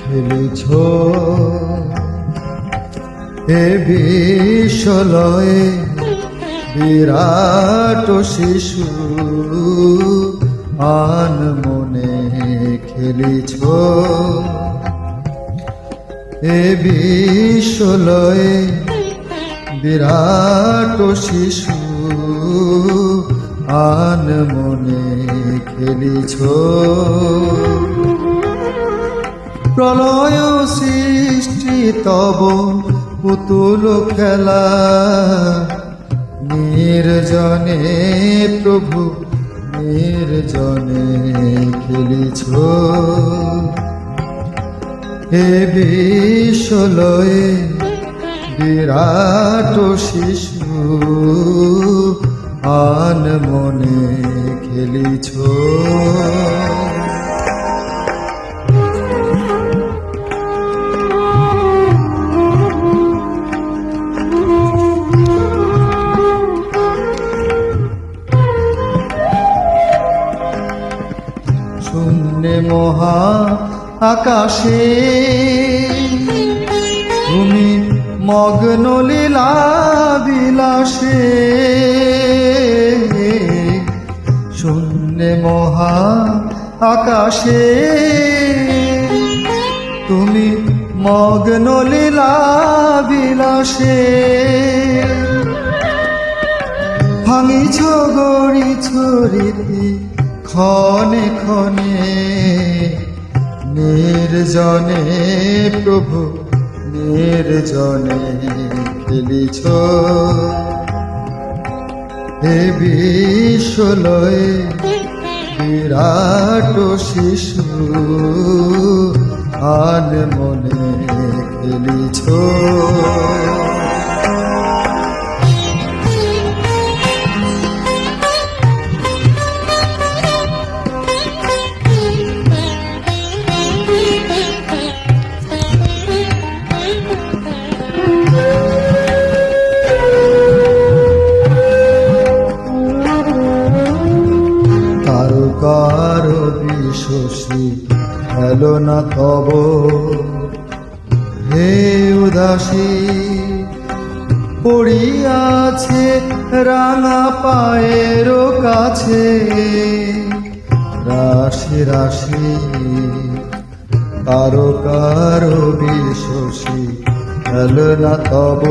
খেলেছ এ বিশ্বলয়ে বিরাট শিশু আন মনে খেলেছ। এ বিশ্বলয়ে বিরাট শিশু আন মনে খেলিছ। প্রলয় সৃষ্টি তব পুতুল খেলা। নির্জনে প্রভু নির্জনে খেলিছ। হে বিশ্বলয়ে বিরাট শিশু আন মনে খেলিছ। মহা আকাশে। তুমি মগ্ন লীলা বিলাসে শূন্যে মহা আকাশে। তুমি মগ্ন লীলা বিলাসে ভাঙিছ গড়িছ রীতি ক্ষণে ক্ষণে নির্জনে প্রভু নির্জনে খেলিছ। হে বিশ্বলয়ে বিরাট শিশু আন মনে খেলিছ। কারও বিশ্বসী হেলো না তব। হে উদাসী, পড়িয়াছে রাঙা পায়ের কাছে। রাশি রাশি কারও কারও বিশ্বসী হেলো না তব।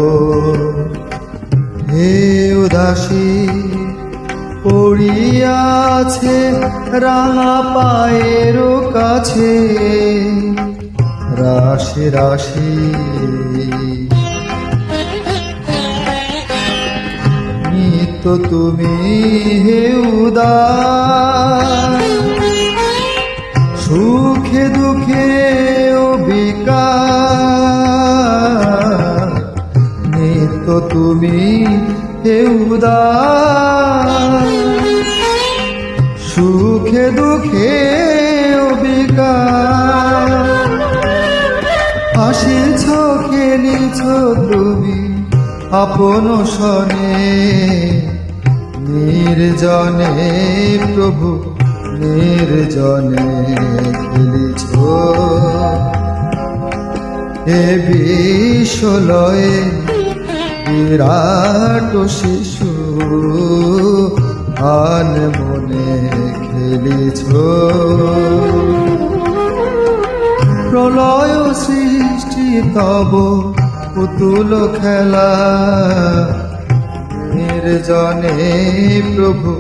হে উদাসী, পড়িয়াছে রাঙা পায়ের কাছে। রাশি রাশি। নিত্য তুমি হে উদার। সুখে দুঃখে ও বিকার। নিত্য তুমি হে উদার। সুখে দুঃখে ও বিকার হাসিছ খেলিছ তুমি আপন সনে নির্জনে প্রভু নির্জনে খেলিছ। এ বিশ্বলয়ে বিরাট শিশু আন মনে খেলিছ প্রলয় সৃষ্টি তব পুতুল খেলা। নির্জনে প্রভু,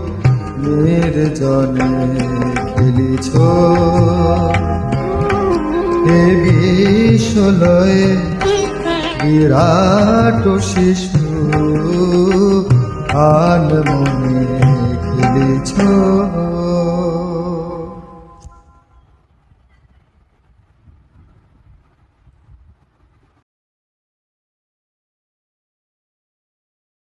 নির্জনে খেলিছ হে বিরাট শিশু আন মনে খেলেছ